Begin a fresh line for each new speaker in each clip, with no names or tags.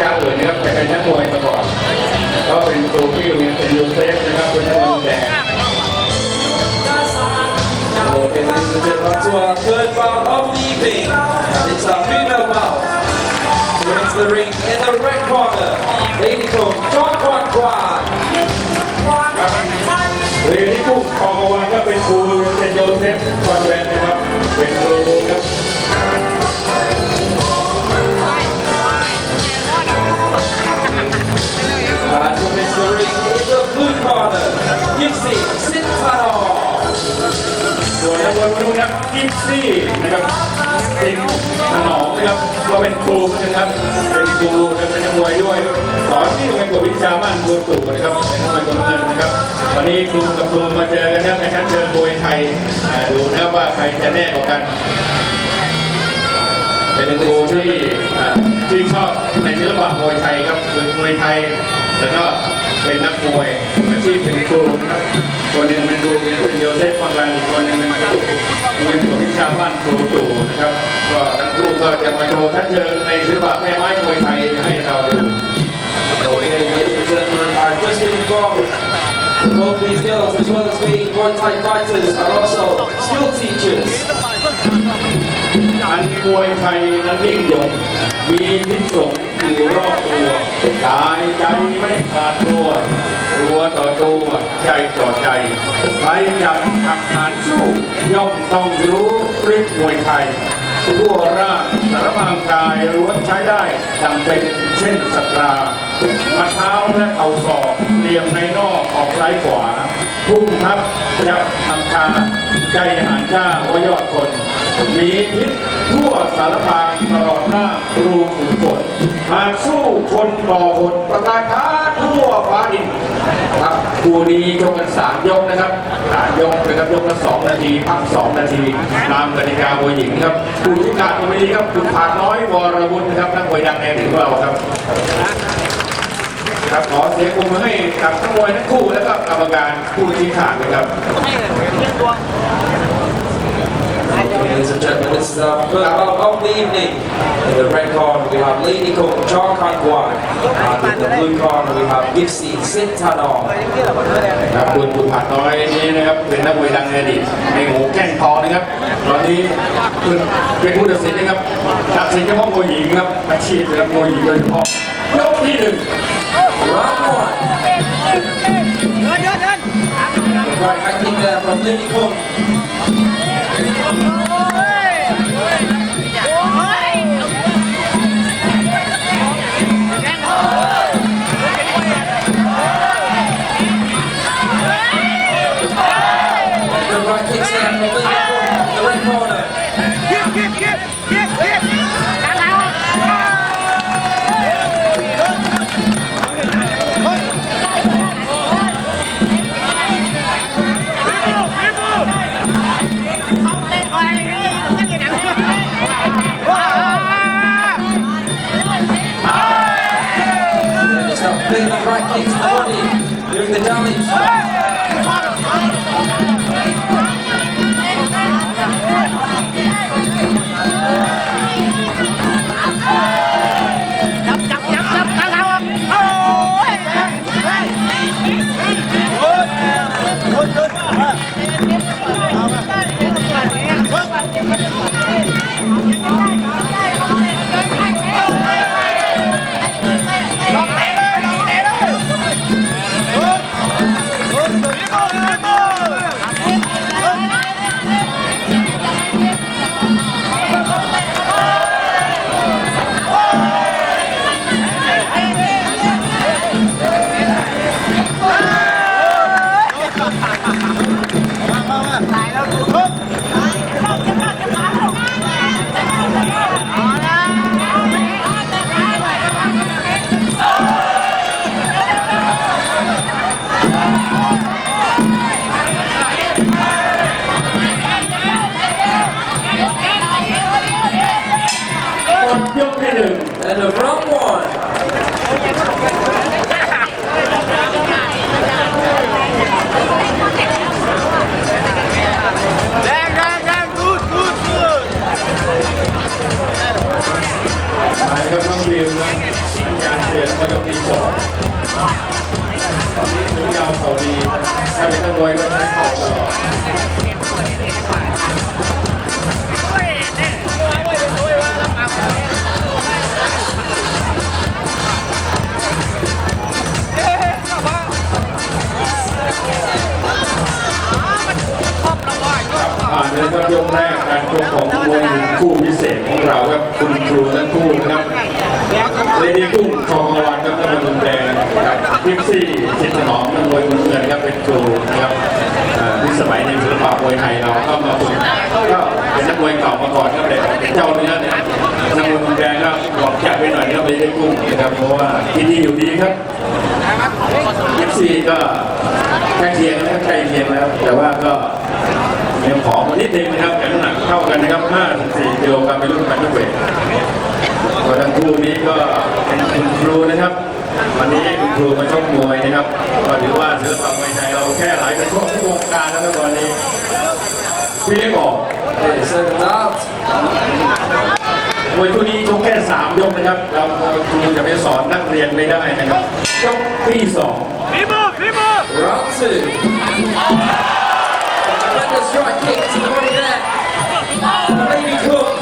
ชาอื่นนะครับแต่เป็นนักมวยมาก่อนก็เป็นครูที่โรงเรียนเป็นยูเซฟนะครับเป็นนักมวยแดง
Okay, ladies and gentlemen, to our third bout of the evening. It's our female bout. Going into the ring in the red corner. Lady Kong, John Kwan Kwan.
เรียนที่ผู้ครองวันก็เป็นครูโรงเรียนเป็นยูเซฟคอนแวนต์นะครับเป็น ที่โรงเรียนกวดวิชาบ้านบัวตู่นะครับเป็นนักมวยคนนนะครับ วันนี้ครูกับครูมาเจอกันครับในชั้นเชิญมวยไทยดูนะว่าใครจะแน่กว่ากัน เป็นครูที่ที่ชอบในศิลปะมวยไทยครับคือมวยไทย แล้วก็เป็นนักมวยอาชีพเป็นครูนะครับคนหนึ่งเป็นครูเป็นโยเซฟฟังรันอีกคนหนึ่งเป็นครูเป็นครูวิชาบ้านครูตู่นะครับก็ทั้งคู่ก็จะมาโชว์ทัศเชิงในศิลปะแม่
these girls, as well as being Muay Thai fighters, are also skill teachers.
อันมวยไทยนั้นยิ่งใหญ่มีพิษสงอยู่รอบตัวกายใจไม่ขาดตัวตัวต่อตัวใจต่อใจใครจะทำงานสู้ย่อมต้องรู้ฤทธิ์มวยไทย ทั่วร่างสารพางกายล้วนใช้ได้ดังเป็นเช่นสตรามาเท้าและเข่าศอกเหลี่ยมในนอกออกซ้ายขวาพุ่งทับจะทำคาใจหานจ้าว่ายอดคนมีพิษทั่วสารพางตลอดหน้ารูขุมขนหากสู้คนต่อคนประกาศท้าทั่วฟ้าดิน คู่นี้ยกกันสามยกนะครับสามยกนะครับยกละสองนาทีพักสองนาทีตามกติกามวยหญิงครับผู้ที่การวันนี้ครับคุณผาน้อยวรวุฒินะครับนักมวยดังในถึงเราครับครับขอเสียงปรบมือให้กับทั้งมวยทั้งคู่และก็กรรมการผู้ที่ขาดนะครับ
Ladies and gentlemen, this is our third bout of the evening. In the red corner, we have Lady Kong, John Kwan Kwan. And in the blue corner, we have Gipsy Sintano.
ครับคุณคุณผาน้อยนี่นะครับเป็นนักมวยดังในอดีตในหูแก้งทองนะครับ ตอนนี้คุณเป็นผู้ตัดสินนะครับตัดสินเฉพาะมวยหญิงครับอาชีพเป็นมวยหญิงโดยเฉพาะยกที่หนึ่ง
Round one. The right hand kick there from Lady Kong.
ยครับยกแรกการชกของมวยหญิงคู่พิเศษของเราครับคุณครูทั้งคู่นะครับเลดี้กุ้งทองวันครับนักมวยมุมแดงครับพิกซี่จิตรหนอมนักมวยมุมเงินครับเป็นครูนะครับอ่าที่สมัยในศิลปะมวยไทยเราเข้ามาฝึกก็เป็นนักมวยเก่ามาก่อนครับแต่เป็นเจ้าเนื้อเนี่ยนักมวยมุมแดงก็บอกแจกไปหน่อยครับเลดี้กุ้งนะครับเพราะว่าที่นี่อยู่ดีครับพิกซี่ก็ใกล้เคียงแล้วใกล้เคียงแล้ว แต่ว่าก็ ยังผอมมานิดนึงนะครับแต่น้ำหนักเท่ากันนะครับ 54กิโลกรัมเป็นรุ่นแบนเวทก็ทั้งคู่นี้ก็เป็นคุณครูนะครับ วันนี้คุณครูมาชกมวยนะครับ ก็ถือว่าศิลปะมวยไทยเราแค่หลายกระทบทุกวงการแล้วครับตอนนี้พี่เล็กบอก
Okay, seventh out.
มวยคู่นี้ชกแค่สามยกนะครับ เราครูจะไปสอนนักเรียนไม่ได้นะครับยกที่สอง
Round two. Tremendous strike kick to the body there. Lady Cook.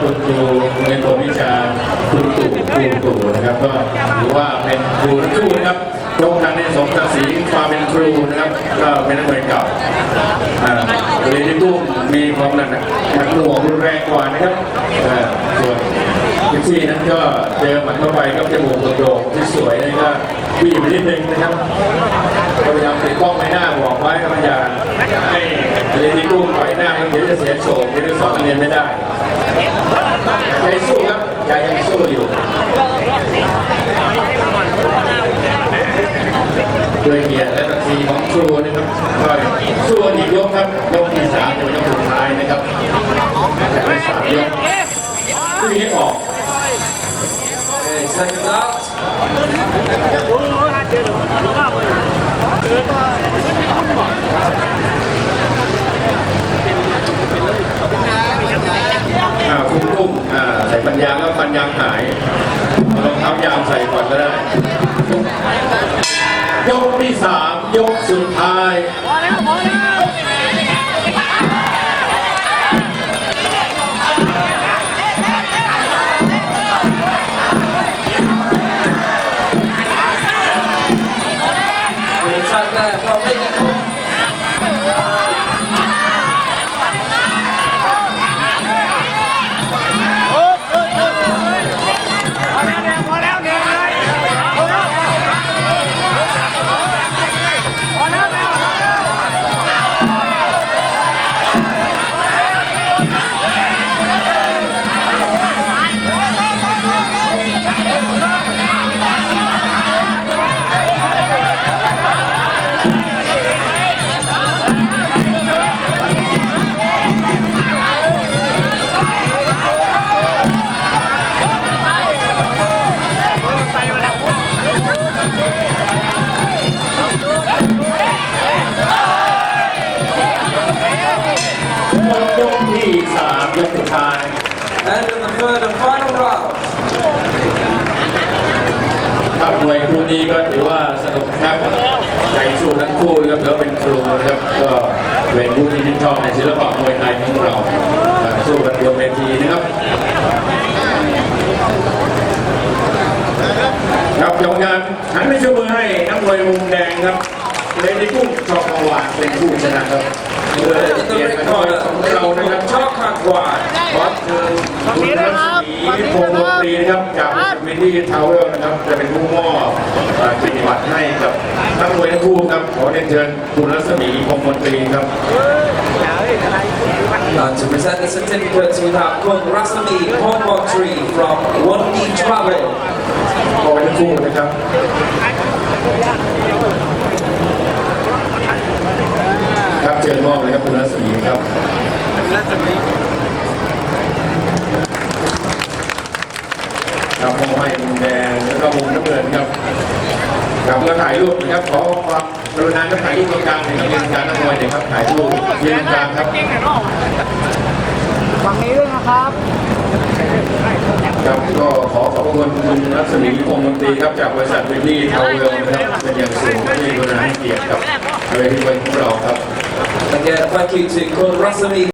คุณครูโรงเรียนตัววิชาคุณตู่ครูตู่นะครับ ก็ถือว่าเป็นครูทั้งคู่นะครับยกกันในสมศักดิ์ศรีความเป็นครูนะครับ ก็เป็นนักมวยเก่าอ่าเลดี้กุ้มีความหนักหนักหน่วงรุนแรงกว่านะครับอ่าส่วนกิฟซี่นั้นก็เจอหมัดเข้าไปครับจมูกโด่งที่สวยนี่ก็วิ่งไปนิดนึงนะครับก็พยายามติดกล้องไว้หน้าบอกไว้ก็พยายามให้เรียนที่กู้ปล่อยหน้ามันเดี๋ยวจะเสียโฉมเดี๋ยวจะสอนเรียนไม่ได้ ยังสู้ครับยายยังสู้อยู่ดยเกียและศักทีของครูนะครับก็สู้อีกยกครับยกทีสามเป็นยกสุดท้าย
นะครับจากที่
สามยกที่
นี้อก Okay, second. ารองเท้ายางใส่ก่อน
ก็ได้ ยกที่สามยกสุดท้าย
final round,
ครับมวยคู่นี้ก็ถือว่าสนุกครับใจสู้ทั้งคู่นะครับแล้วเป็นครูนะครับก็เป็นผู้ที่ชื่นชอบในศิลปะมวยไทยของเราสู้กันบนเวทีนะครับครับยกงานหันไปชูมือให้นักมวยมุมแดงครับเลดี้กุ้งชอบประวานเป็นผู้ชนะครับเพื่อ
in
เกียร
the
ติ
red
ของ
corner,
เรา
Lady
นะครับ
Kong Chok Kang Kwan.
ขอเชิญคุณรัศ มีพงษ์ดนตรีนะครับจากวินดี้ทาวเวลนะครับ จะเป็นผู้มอบเอ่อเกียรติบัตรให้กับนักมวยทั้งคู่ครับขอเรียนเชิญคุณรัศมีพงษ์ดนตรีครับ
And to present the certificates, we have Kung Rasami Pongmotri from One D Travel.
ขอไว้ทั้งคู่นะครับครับเชิญมอบเลยครับคุณรัศมีครับ ครับมอบให้มุมแดงแล้วก็มุมน้ำเงินครับครับแล้วถ่ายรูปนะครับขอความกรุณาครับถ่ายรูปตรงกลางหน่อยครับยืนกลางนักมวยหน่อยครับถ่ายรูปยืนกลางครับ
ฝั่งนี้ด้วยนะครับ
ครับก็ขอขอบคุณคุณรัศมีพงษ์มนตรีครับจากบริษัทวินดี้ทาเวลนะครับเป็นอย่างสูงที่กรุณาให้เกียรติกับเวทีมวยของเราครับ
Again, thank you to Kung Rasami